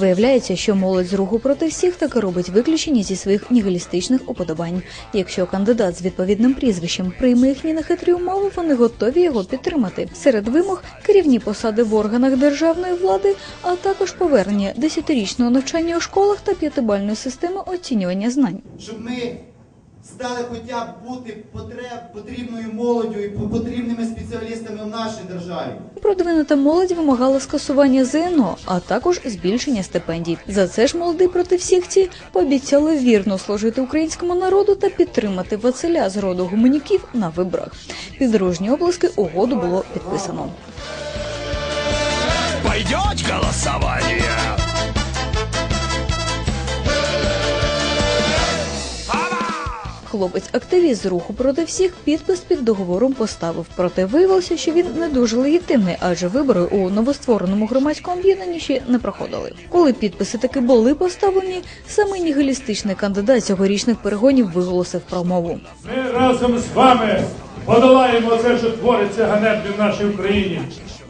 Виявляється, що молодь з руху проти всіх таки робить виключення зі своїх нігалістичних уподобань. Якщо кандидат з відповідним прізвищем прийме їхні нехитрі умови, вони готові його підтримати. Серед вимог керівні посади в органах державної влади, а також повернення десятирічного навчання у школах та п'ятибальної системи оцінювання знань. щоб ми стали хоча б бути потреб, потрібною молоддю і потрібними спеціалістами в нашій державі. Продвинута молодь вимагала скасування ЗНО, а також збільшення стипендій. За це ж молоді проти всіх ці пообіцяли вірно служити українському народу та підтримати Василя з роду гуменюків на виборах. Під дружні обласки угоду було підписано. Пойдет голосование? Хлопець-активіст з руху проти всіх підпис під договором поставив. Проте виявилося, що він не дуже легітимний, адже вибори у новоствореному громадському об'єднанні ще не проходили. Коли підписи таки були поставлені, саме нігілістичний кандидат цьогорічних перегонів виголосив промову. Ми разом з вами подолаємо це, що твориться ганебне в нашій Україні.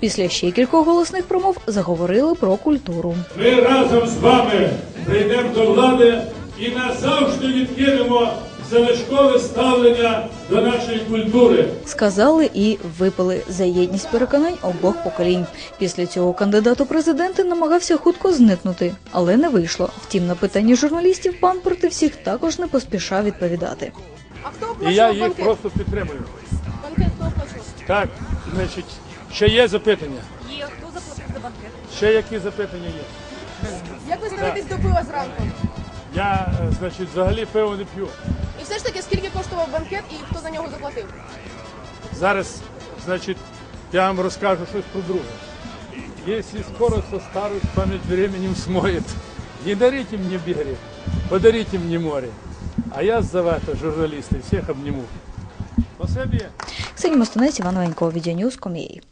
Після ще кількох голосних промов заговорили про культуру. Ми разом з вами прийдемо до влади і назавжди відкинемо залишкове ставлення до нашої культури. Сказали і випили за єдність переконань обох поколінь. Після цього кандидат у президенти намагався хутко зникнути, але не вийшло. Втім, на питання журналістів пан проти всіх також не поспішав відповідати. А хто І я їх банкет? просто підтримую. Банкет хто оплачував? Так, значить, ще є запитання. Є. Хто заплатив за банкет? Ще які запитання є? Як ви ставитесь до пива зранку? Я, е, значить, взагалі пиво не п'ю. І все ж таки, скільки коштував банкет і хто за нього заплатив? Зараз, значит, я вам расскажу щось про друга. Если скоро со старость память временем смоет, не дарите мне берег, подарите мне море. А я за это, журналисты, всех обниму. Спасибо. Ксенія Мостанець, Іван Ванько, Відеоньюз, Ком'єй.